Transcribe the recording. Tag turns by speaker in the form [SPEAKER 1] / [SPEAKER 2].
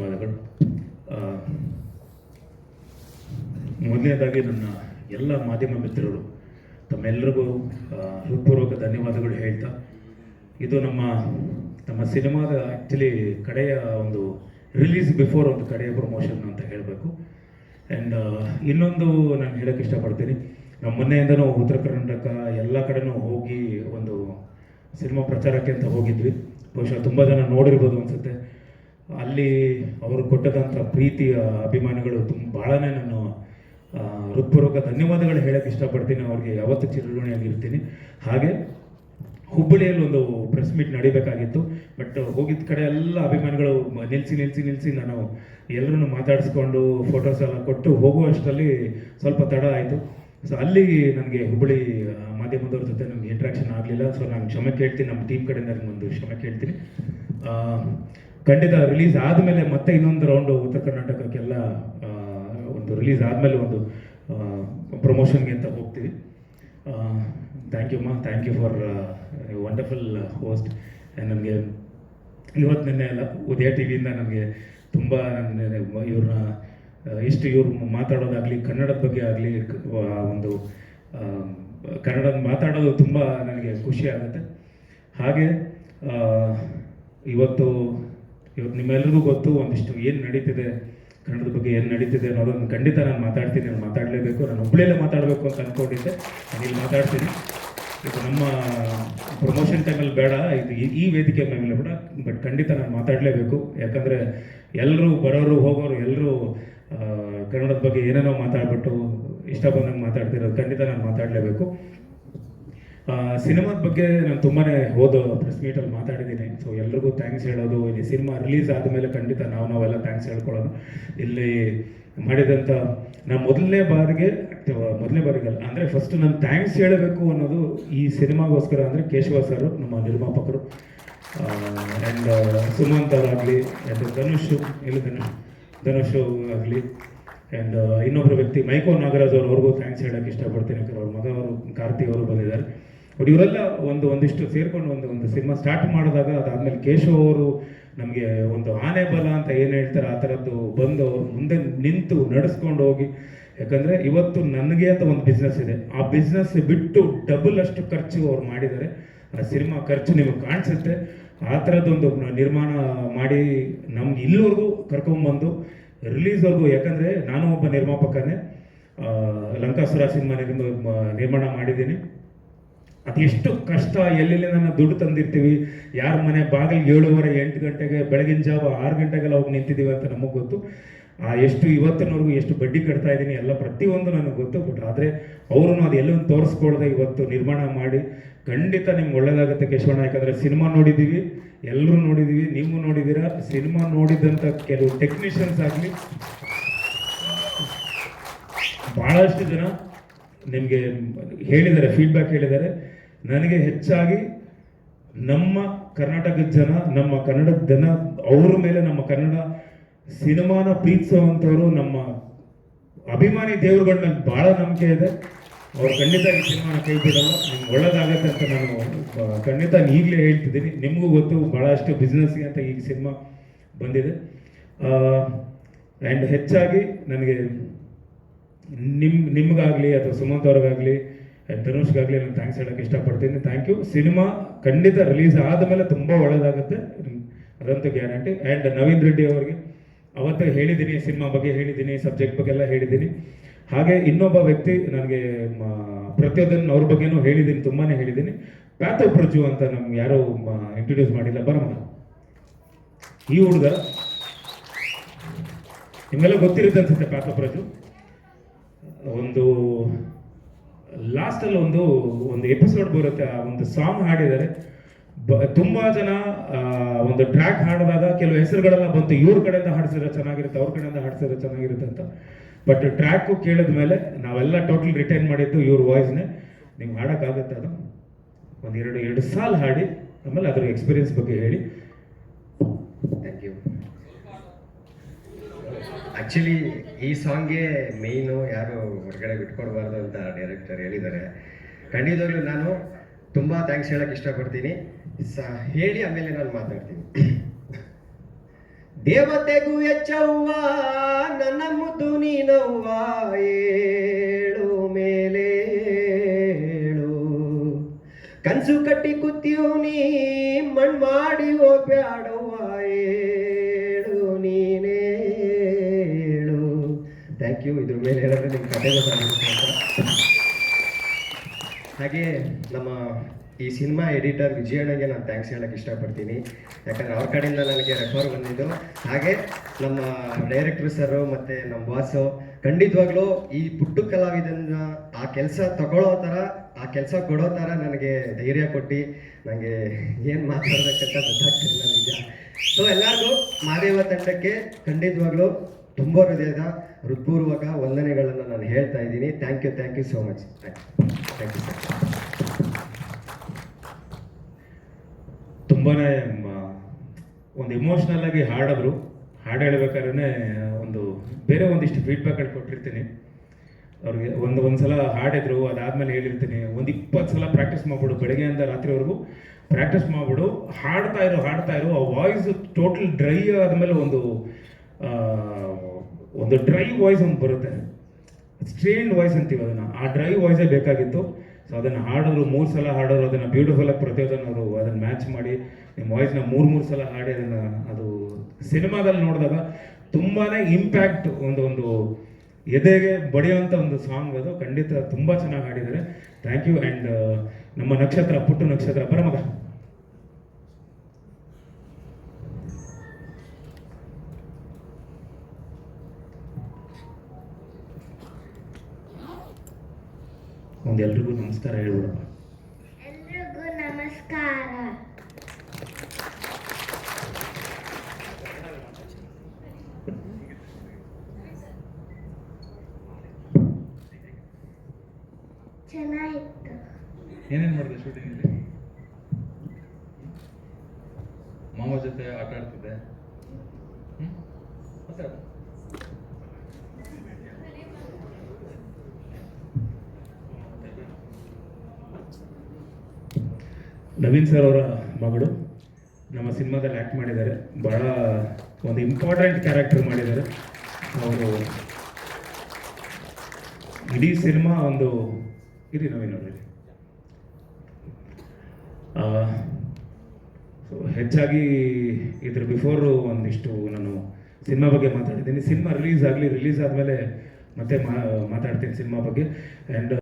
[SPEAKER 1] ಧನ್ಯವಾದಗಳು. ಮೊದಲನೇದಾಗಿ ನನ್ನ ಎಲ್ಲ ಮಾಧ್ಯಮ ಮಿತ್ರರು ತಮ್ಮೆಲ್ಲರಿಗೂ ಹೃತ್ಪೂರ್ವಕ ಧನ್ಯವಾದಗಳು ಹೇಳ್ತಾ, ಇದು ನಮ್ಮ ನಮ್ಮ ಸಿನಿಮಾದ ಆ್ಯಕ್ಚುಲಿ ಕಡೆಯ ಒಂದು ರಿಲೀಸ್ ಬಿಫೋರ್ ಒಂದು ಕಡೆಯ ಪ್ರಮೋಷನ್ ಅಂತ ಹೇಳಬೇಕು. ಆ್ಯಂಡ್ ಇನ್ನೊಂದು ನಾನು ಹೇಳೋಕ್ಕೆ ಇಷ್ಟಪಡ್ತೀನಿ ನಮ್ಮ ಮೊನ್ನೆಯಿಂದನೂ ಉತ್ತರ ಕರ್ನಾಟಕ ಎಲ್ಲ ಕಡೆನೂ ಹೋಗಿ ಒಂದು ಸಿನಿಮಾ ಪ್ರಚಾರಕ್ಕೆ ಅಂತ ಹೋಗಿದ್ವಿ. ಬಹುಶಃ ತುಂಬ ಜನ ನೋಡಿರ್ಬೋದು ಅನ್ಸುತ್ತೆ. ಅಲ್ಲಿ ಅವರು ಕೊಟ್ಟದಂಥ ಪ್ರೀತಿಯ ಅಭಿಮಾನಿಗಳು ತುಂಬ ಭಾಳನೇ ನಾನು ಹೃತ್ಪೂರ್ವಕ ಧನ್ಯವಾದಗಳು ಹೇಳಕ್ಕೆ ಇಷ್ಟಪಡ್ತೀನಿ. ಅವ್ರಿಗೆ ಯಾವತ್ತೂ ಚಿರಋಣಿಯಾಗಿರ್ತೀನಿ. ಹಾಗೆ ಹುಬ್ಬಳ್ಳಿಯಲ್ಲಿ ಒಂದು ಪ್ರೆಸ್ ಮೀಟ್ ನಡಿಬೇಕಾಗಿತ್ತು. ಬಟ್ ಹೋಗಿದ್ದ ಕಡೆ ಎಲ್ಲ ಅಭಿಮಾನಿಗಳು ನಿಲ್ಸಿ ನಿಲ್ಸಿ ನಿಲ್ಸಿ ನಾನು ಎಲ್ಲರೂ ಮಾತಾಡಿಸ್ಕೊಂಡು ಫೋಟೋಸ್ ಎಲ್ಲ ಕೊಟ್ಟು ಹೋಗುವಷ್ಟರಲ್ಲಿ ಸ್ವಲ್ಪ ತಡ ಆಯಿತು. ಸೊ ಅಲ್ಲಿ ನನಗೆ ಹುಬ್ಬಳ್ಳಿ ಮಾಧ್ಯಮದವ್ರ ಜೊತೆ ನನಗೆ ಇಂಟ್ರಾಕ್ಷನ್ ಆಗಲಿಲ್ಲ. ಸೊ ನಾನು ಕ್ಷಮೆ ಕೇಳ್ತೀನಿ. ನಮ್ಮ ಟೀಮ್ ಕಡೆಯಿಂದ ನನಗೊಂದು ಕ್ಷಮೆ ಕೇಳ್ತೀನಿ. ಖಂಡಿತ ರಿಲೀಸ್ ಆದಮೇಲೆ ಮತ್ತೆ ಇನ್ನೊಂದು ರೌಂಡು ಉತ್ತರ ಕರ್ನಾಟಕಕ್ಕೆಲ್ಲ ಒಂದು ರಿಲೀಸ್ ಆದಮೇಲೆ ಒಂದು ಪ್ರಮೋಷನ್ಗೆ ಅಂತ ಹೋಗ್ತೀವಿ. ಥ್ಯಾಂಕ್ ಯು ಮಾ thank you for wonderful host ನನಗೆ ಇವತ್ತು ನಿನ್ನೆ ಎಲ್ಲ ಉದಯ ಟಿ ವಿಯಿಂದ ನನಗೆ ತುಂಬ ನನ್ನ ಇವ್ರನ್ನ ಇಷ್ಟು ಇವ್ರು ಮಾತಾಡೋದಾಗಲಿ, ಕನ್ನಡದ ಬಗ್ಗೆ ಆಗಲಿ ಒಂದು ಕನ್ನಡ ಮಾತಾಡೋದು ತುಂಬ ನನಗೆ ಖುಷಿ ಆಗುತ್ತೆ. ಹಾಗೆ ಇವತ್ತು ಇವತ್ತು ನಿಮ್ಮೆಲ್ಲರಿಗೂ ಗೊತ್ತು, ಒಂದಿಷ್ಟು ಏನು ನಡೀತಿದೆ, ಕನ್ನಡದ ಬಗ್ಗೆ ಏನು ನಡೀತಿದೆ ಅನ್ನೋದನ್ನು ಖಂಡಿತ ನಾನು ಮಾತಾಡ್ತೀನಿ, ನಾನು ಮಾತಾಡಲೇಬೇಕು, ನಾನು ಒಬ್ಬಳೇಲೆ ಮಾತಾಡಬೇಕು ಅಂತ ಅಂದ್ಕೊಂಡಿದ್ದೆ ನಾನು ಇಲ್ಲಿ ಮಾತಾಡ್ತೀನಿ. ಇದು ನಮ್ಮ ಪ್ರಮೋಷನ್ ಟೈಮಲ್ಲಿ ಬೇಡ, ಇದು ಈ- ವೇದಿಕೆ ಮೇಲೆ ಬೇಡ ಬಟ್ ಖಂಡಿತ ನಾನು ಮಾತಾಡಲೇಬೇಕು. ಯಾಕಂದರೆ ಎಲ್ಲರೂ ಬರೋರು, ಹೋಗೋರು ಎಲ್ಲರೂ ಕನ್ನಡದ ಬಗ್ಗೆ ಏನೇನೋ ಮಾತಾಡ್ಬಿಟ್ಟು ಇಷ್ಟ ಬಂದಂಗೆ ಮಾತಾಡ್ತಿರೋದು ಖಂಡಿತ ನಾನು ಮಾತಾಡಲೇಬೇಕು. ಸಿನಿಮಾದ ಬಗ್ಗೆ ನಾನು ತುಂಬಾ ಹೋದ ಪ್ರೆಸ್ ಮೀಟಲ್ಲಿ ಮಾತಾಡಿದ್ದೀನಿ ಸೊ ಎಲ್ರಿಗೂ ಥ್ಯಾಂಕ್ಸ್ ಹೇಳೋದು. ಇಲ್ಲಿ ಸಿನಿಮಾ ರಿಲೀಸ್ ಆದಮೇಲೆ ಖಂಡಿತ ನಾವು ನಾವೆಲ್ಲ ಥ್ಯಾಂಕ್ಸ್ ಹೇಳ್ಕೊಳ್ಳೋದು ಇಲ್ಲಿ ಮಾಡಿದಂಥ ನಾನು ಮೊದಲನೇ ಬಾರಿಗೆ ಮೊದಲನೇ ಬಾರಿಗಲ್ಲ, ಅಂದರೆ ಫಸ್ಟ್ ನಾನು ಥ್ಯಾಂಕ್ಸ್ ಹೇಳಬೇಕು ಅನ್ನೋದು ಈ ಸಿನಿಮಾಗೋಸ್ಕರ ಅಂದರೆ ಕೇಶವ ಸರ್, ನಮ್ಮ ನಿರ್ಮಾಪಕರು. ಆ್ಯಂಡ್ ಸುಮಂತ್ ಅವರಾಗಲಿ ಆ್ಯಂಡ್ ಧನುಷ್ ಇಲ್ಲಿ ಧನುಷ್? ಧನುಷ್ ಆಗಲಿ ಆ್ಯಂಡ್ ಇನ್ನೊಬ್ಬರು ವ್ಯಕ್ತಿ ಮೈಕೋ ನಾಗರಾಜ್ ಅವ್ರವ್ರಿಗೂ ಥ್ಯಾಂಕ್ಸ್ ಹೇಳೋಕ್ಕೆ ಇಷ್ಟಪಡ್ತೀನಿ. ಯಾಕಂದ್ರೆ ಅವ್ರ ಮಗ ಅವರು, ಕಾರ್ತಿ ಅವರು ಬಂದಿದ್ದಾರೆ. ಬಟ್ ಇವರೆಲ್ಲ ಒಂದು, ಒಂದಿಷ್ಟು ಸೇರ್ಕೊಂಡು ಒಂದು ಒಂದು ಸಿನಿಮಾ ಸ್ಟಾರ್ಟ್ ಮಾಡಿದಾಗ ಅದಾದ್ಮೇಲೆ ಕೇಶವ್ ಅವರು ನಮಗೆ ಒಂದು ಆನೆ ಬಲ ಅಂತ ಏನು ಹೇಳ್ತಾರೆ, ಆ ಥರದ್ದು ಬಂದು ಅವ್ರ ಮುಂದೆ ನಿಂತು ನಡೆಸ್ಕೊಂಡು ಹೋಗಿ. ಯಾಕಂದರೆ ಇವತ್ತು ನನಗೆ ಅಂತ ಒಂದು ಬಿಸ್ನೆಸ್ ಇದೆ. ಆ ಬಿಸ್ನೆಸ್ ಬಿಟ್ಟು ಡಬಲ್ ಅಷ್ಟು ಖರ್ಚು ಅವ್ರು ಮಾಡಿದ್ದಾರೆ. ಆ ಸಿನಿಮಾ ಖರ್ಚು ನಿಮಗೆ ಕಾಣಿಸುತ್ತೆ. ಆ ಥರದ್ದೊಂದು ನಿರ್ಮಾಣ ಮಾಡಿ ನಮ್ಗೆ ಇಲ್ಲಿವರೆಗೂ ಕರ್ಕೊಂಬಂದು ರಿಲೀಸ್ವರೆಗೂ ಯಾಕಂದರೆ ನಾನು ಒಬ್ಬ ನಿರ್ಮಾಪಕನೇ ಲಂಕಾಸುರ ಸಿನಿಮಾ ನಿರ್ಮ, ನಿರ್ಮಾಣ ಮಾಡಿದ್ದೀನಿ. ಅದೆಷ್ಟು ಕಷ್ಟ ಎಲ್ಲೆಲ್ಲಿ ನನ್ನ ದುಡ್ಡು ತಂದಿರ್ತೀವಿ? ಯಾರ ಮನೆ ಬಾಗಿಲಿಗೆ ಏಳುವರೆ ಎಂಟು ಗಂಟೆಗೆ ಬೆಳಗಿನ ಜಾವ ಆರು ಗಂಟೆಗೆಲ್ಲ ಹೋಗಿ ನಿಂತಿದ್ದೀವಿ ಅಂತ ನಮಗೆ ಗೊತ್ತು. ಆ ಎಷ್ಟು ಇವತ್ತಿನವರೆಗೂ ಎಷ್ಟು ಬಡ್ಡಿ ಕಟ್ತಾ ಇದ್ದೀನಿ ಎಲ್ಲ ಪ್ರತಿಯೊಂದು ನನಗೆ ಗೊತ್ತು. ಬಟ್ ಆದರೆ ಅವರು ಅದು ಎಲ್ಲೊಂದು ತೋರಿಸ್ಕೊಳ್ದೆ ಇವತ್ತು ನಿರ್ಮಾಣ ಮಾಡಿ. ಖಂಡಿತ ನಿಮ್ಗೆ ಒಳ್ಳೇದಾಗುತ್ತೆ ಕೇಶವಣ್ಣ. ಯಾಕಂದರೆ ಸಿನಿಮಾ ನೋಡಿದ್ದೀವಿ ಎಲ್ಲರೂ ನೋಡಿದ್ದೀವಿ ನೀವು ನೋಡಿದ್ದೀರಾ ಸಿನಿಮಾ ನೋಡಿದಂಥ ಕೆಲವು ಟೆಕ್ನಿಷಿಯನ್ಸ್ ಆಗಲಿ ಭಾಳಷ್ಟು ಜನ ನಿಮಗೆ ಹೇಳಿದ್ದಾರೆ ಫೀಡ್ಬ್ಯಾಕ್ ಹೇಳಿದ್ದಾರೆ. ನನಗೆ ಹೆಚ್ಚಾಗಿ ನಮ್ಮ ಕರ್ನಾಟಕದ ಜನ, ನಮ್ಮ ಕನ್ನಡದ ಜನ, ಅವ್ರ ಮೇಲೆ ನಮ್ಮ ಕನ್ನಡ ಸಿನಿಮಾನ ಪ್ರೀತಿಸುವಂಥವ್ರು ನಮ್ಮ ಅಭಿಮಾನಿ ದೇವರುಗಳ ಮೇಲೆ ಬಹಳ ನಂಬಿಕೆ ಇದೆ. ಅವ್ರು ಖಂಡಿತ ಈ ಸಿನಿಮಾನ ಕೈ ಬಿಡಲ್ಲ ನಿಮ್ಗೆ ಒಳ್ಳೇದಾಗತ್ತೆ ಅಂತ ನಾನು ಖಂಡಿತ ಈಗಲೇ ಹೇಳ್ತಿದ್ದೀನಿ. ನಿಮಗೂ ಗೊತ್ತು ಭಾಳಷ್ಟು ಬಿಸ್ನೆಸ್ಗೆ ಅಂತ ಈಗ ಸಿನಿಮಾ ಬಂದಿದೆ. ಆ್ಯಂಡ್ ಹೆಚ್ಚಾಗಿ ನನಗೆ ನಿಮ್, ನಿಮ್ಗಾಗಲಿ ಅಥವಾ ಸುಮಂತ್ ಅವ್ರಿಗಾಗಲಿ ಧನುಷ್ಗಾಗಲಿ ನಾನು ಥ್ಯಾಂಕ್ಸ್ ಹೇಳೋಕ್ಕೆ ಇಷ್ಟಪಡ್ತೀನಿ. ಥ್ಯಾಂಕ್ ಯು ಸಿನಿಮಾ ಖಂಡಿತ ರಿಲೀಸ್ ಆದಮೇಲೆ ತುಂಬ ಒಳ್ಳೆಯದಾಗುತ್ತೆ ಅದಂತೂ ಗ್ಯಾರಂಟಿ ಆ್ಯಂಡ್ ನವೀನ್ ರೆಡ್ಡಿ ಅವರಿಗೆ ಅವತ್ತೇ ಹೇಳಿದ್ದೀನಿ, ಸಿನಿಮಾ ಬಗ್ಗೆ ಹೇಳಿದ್ದೀನಿ ಸಬ್ಜೆಕ್ಟ್ ಬಗ್ಗೆ ಎಲ್ಲ ಹೇಳಿದ್ದೀನಿ. ಹಾಗೆ ಇನ್ನೊಬ್ಬ ವ್ಯಕ್ತಿ ನನಗೆ ಪ್ರತಿಯೊಂದನ್ನು ಅವ್ರ ಬಗ್ಗೆನೂ ಹೇಳಿದ್ದೀನಿ ತುಂಬಾ ಹೇಳಿದ್ದೀನಿ. ಪ್ಯಾಥೋ ಪ್ರಜು ಅಂತ ನಮ್ಗೆ ಯಾರೋ ಇಂಟ್ರೊಡ್ಯೂಸ್ ಮಾಡಿಲ್ಲ. ಬರಮ್ಮ. ಈ ಹುಡುಗ ನಿಮ್ಮೆಲ್ಲ ಗೊತ್ತಿರುತ್ತೆ ಅನ್ಸುತ್ತೆ ಪ್ಯಾಥೋ ಪ್ರಜು ಒಂದು ಲಾಸ್ಟಲ್ಲಿ ಒಂದು ಒಂದು ಎಪಿಸೋಡ್ ಬರುತ್ತೆ. ಆ ಒಂದು ಸಾಂಗ್ ಹಾಡಿದ್ದಾರೆ. ಬ, ತುಂಬಾ ಜನ ಒಂದು ಟ್ರ್ಯಾಕ್ ಹಾಡಿದಾಗ ಕೆಲವು ಹೆಸರುಗಳೆಲ್ಲ ಬಂತು. ಇವ್ರ ಕಡೆಯಿಂದ ಹಾಡಿಸಿದ್ರೆ ಚೆನ್ನಾಗಿರುತ್ತೆ, ಅವ್ರ ಕಡೆಯಿಂದ ಹಾಡಿಸಿದ್ರೆ ಚೆನ್ನಾಗಿರುತ್ತೆ ಅಂತ. ಬಟ್ ಟ್ರ್ಯಾಕು ಕೇಳಿದ ಮೇಲೆ ನಾವೆಲ್ಲ ಟೋಟಲ್ ರಿಟೈನ್ ಮಾಡಿದ್ದು ಇವ್ರ ವಾಯ್ಸ್ನೇ ನಿಮ್ಗೆ ಹಾಡೋಕ್ಕಾಗುತ್ತೆ ಅದು. ಒಂದು ಎರಡು ಎರಡು ಸಾಲ ಹಾಡಿ, ಆಮೇಲೆ ಅದ್ರ ಎಕ್ಸ್ಪೀರಿಯನ್ಸ್ ಬಗ್ಗೆ ಹೇಳಿ
[SPEAKER 2] ಥ್ಯಾಂಕ್ ಯು ಆ್ಯಕ್ಚುಲಿ ಈ ಸಾಂಗ್ಗೆ ಮೇಯ್ನು ಯಾರು ಹೊರಗಡೆ ಬಿಟ್ಕೊಡ್ಬಾರ್ದು ಅಂತ ಡೈರೆಕ್ಟರ್ ಹೇಳಿದ್ದಾರೆ. ಖಂಡಿತವಾಗ್ಲೂ ನಾನು ತುಂಬ ಥ್ಯಾಂಕ್ಸ್ ಹೇಳಕ್ಕೆ ಇಷ್ಟಪಡ್ತೀನಿ. ಸ, ಹೇಳಿ ಆಮೇಲೆ ನಾನು ಮಾತಾಡ್ತೀನಿ. ದೇವತೆಗೂ ಹೆಚ್ಚವ್ವ, ನನ್ನ ಮುದ್ದು ನೀನವ್ವ, ಏಳು ಮೇಲೇಳು ಕನ್ಸು ಕಟ್ಟಿ ಕುತ್ತಿಯೋ ನೀ, ಮಣ್ಣು ಮಾಡಿ ಹೋಗ್ಬ್ಯಾಡವ್ವ ಮೇಲೆ ಹೇಳಿದ್ರೆ ನಿಮ್ಮ ಕತೆ ಗೊತ್ತಾಗುತ್ತೆ ಹಾಗೆ ನಮ್ಮ ಈ ಸಿನಿಮಾ ಎಡಿಟರ್ ವಿಜಯಣ್ಣಗೆ ನಾನು ಥ್ಯಾಂಕ್ಸ್ ಹೇಳಕ್ಕೆ ಇಷ್ಟಪಡ್ತೀನಿ. ಯಾಕಂದ್ರೆ ಅವ್ರ ಕಡೆಯಿಂದ ನನಗೆ ರೆಫರ್ ಬಂದಿದ್ದು. ಹಾಗೆ ನಮ್ಮ ಡೈರೆಕ್ಟರ್ ಸರು ಮತ್ತು ನಮ್ಮ ಬಾಸು ಖಂಡಿತವಾಗ್ಲೂ ಈ ಪುಟ್ಟು ಕಲಾವಿದನ್ನ ಆ ಕೆಲಸ ತಗೊಳ್ಳೋ ಥರ, ಆ ಕೆಲಸ ಕೊಡೋ ಥರ ನನಗೆ ಧೈರ್ಯ ಕೊಟ್ಟು ನನಗೆ ಏನು ಮಾತಾಡ್ಬೇಕಂತ ಗೊತ್ತಾಗ್ತಿಲ್ಲ ನಿಜ ಸೊ ಎಲ್ಲರಿಗೂ ಮಾದೇವ ತಂಡಕ್ಕೆ ಖಂಡಿತವಾಗ್ಲೂ ತುಂಬ ಹೃದಯದ, ಹೃತ್ಪೂರ್ವಕ ವಂದನೆಗಳನ್ನು ನಾನು ಹೇಳ್ತಾ ಇದ್ದೀನಿ. Thank you thank you so much thank you sir
[SPEAKER 1] ತುಂಬಾ ಒಂದು ಎಮೋಷ್ನಲ್ ಆಗಿ ಹಾಡಿದ್ರು ಹಾಡು ಹೇಳ್ಬೇಕಾದ್ರೆ ಒಂದು, ಬೇರೆ ಒಂದಿಷ್ಟು ಫೀಡ್ಬ್ಯಾಕ್ಗಳು ಕೊಟ್ಟಿರ್ತೀನಿ. ಅವ್ರಿಗೆ ಒಂದು, ಒಂದ್ಸಲ ಹಾಡಿದ್ರು, ಅದಾದ್ಮೇಲೆ ಹೇಳಿರ್ತೀನಿ. ಒಂದು ಇಪ್ಪತ್ತು ಸಲ ಪ್ರಾಕ್ಟೀಸ್ ಮಾಡ್ಬಿಡು. ಬೆಳಗ್ಗೆಯಿಂದ ರಾತ್ರಿವರೆಗೂ ಪ್ರಾಕ್ಟೀಸ್ ಮಾಡ್ಬಿಡು. ಹಾಡ್ತಾ ಇರೋ ಹಾಡ್ತಾ ಇರೋ. ಆ ವಾಯ್ಸ್ ಟೋಟಲ್ ಡ್ರೈ ಆದಮೇಲೆ ಒಂದು ಒಂದು ಡ್ರೈ ವಾಯ್ಸ್ ಅಂತ ಬರುತ್ತೆ. ಸ್ಟ್ರೇನ್ ವಾಯ್ಸ್ ಅಂತೀವಿ ಅದನ್ನ. ಆ ಡ್ರೈ ವಾಯ್ಸೇ ಬೇಕಾಗಿತ್ತು. ಸೊ ಅದನ್ನ ಹಾಡಿದ್ರು ಮೂರು ಸಲ ಹಾಡೋರು, ಅದನ್ನ ಬ್ಯೂಟಿಫುಲ್ ಆಗಿ ಪ್ರತಿಯೊಂದನ್ನು ಅವರು ಅದನ್ನ ಮ್ಯಾಚ್ ಮಾಡಿ ನಿಮ್ಮ ವಾಯ್ಸ್ನ ಮೂರು ಮೂರು ಸಲ ಹಾಡಿ ಅದನ್ನ ಅದು ಸಿನಿಮಾದಲ್ಲಿ ನೋಡಿದಾಗ ತುಂಬಾನೇ ಇಂಪ್ಯಾಕ್ಟ್ ಒಂದು ಒಂದು ಎದೆಗೆ ಬಡಿಯುವಂಥ ಒಂದು ಸಾಂಗ್ ಅದು. ಖಂಡಿತ ತುಂಬಾ ಚೆನ್ನಾಗಿ ಹಾಡಿದ್ದಾರೆ. ಥ್ಯಾಂಕ್ ಯು ಆ್ಯಂಡ್ ನಮ್ಮ ನಕ್ಷತ್ರ, ಪುಟ್ಟು ನಕ್ಷತ್ರ ಬರ ಮಗ ಒಂದು ಎಲ್ರಿಗೂ ನಮಸ್ಕಾರ ಹೇಳ್ಬಿಡಪ್ಪ
[SPEAKER 3] ಎಲ್ರಿಗೂ ನಮಸ್ಕಾರ. ಚೆನ್ನಾಗಿತ್ತು.
[SPEAKER 4] ಏನೇನು ಮಾಡಿದೆ ಶೂಟಿಂಗಲ್ಲಿ ಮಾವ ಜೊತೆ ಆಟ ಆಡ್ತಿದ್ದೆ. ಹ್ಮ್? ಮಾತಾಡು.
[SPEAKER 1] ನವೀನ್ ಸರ್ ಅವರ ಮಗಳು ನಮ್ಮ ಸಿನಿಮಾದಲ್ಲಿ ಆ್ಯಕ್ಟ್ ಮಾಡಿದ್ದಾರೆ. ಬಹಳ ಒಂದು ಇಂಪಾರ್ಟೆಂಟ್ ಕ್ಯಾರೆಕ್ಟರ್ ಮಾಡಿದ್ದಾರೆ. ಅವರು ಇಡೀ ಸಿನಿಮಾ ಒಂದು ಇರಿ ನವೀನ್ ಅವರಲ್ಲಿ ಸೊ ಹೆಚ್ಚಾಗಿ ಇದ್ರ ಬಿಫೋರು ಒಂದಿಷ್ಟು ನಾನು ಸಿನಿಮಾ ಬಗ್ಗೆ ಮಾತಾಡಿದ್ದೀನಿ. ಸಿನಿಮಾ ರಿಲೀಸ್ ಆಗಲಿ ರಿಲೀಸ್ ಆದಮೇಲೆ ಮತ್ತೆ ಮಾತಾಡ್ತೀನಿ ಸಿನಿಮಾ ಬಗ್ಗೆ. ಆ್ಯಂಡ್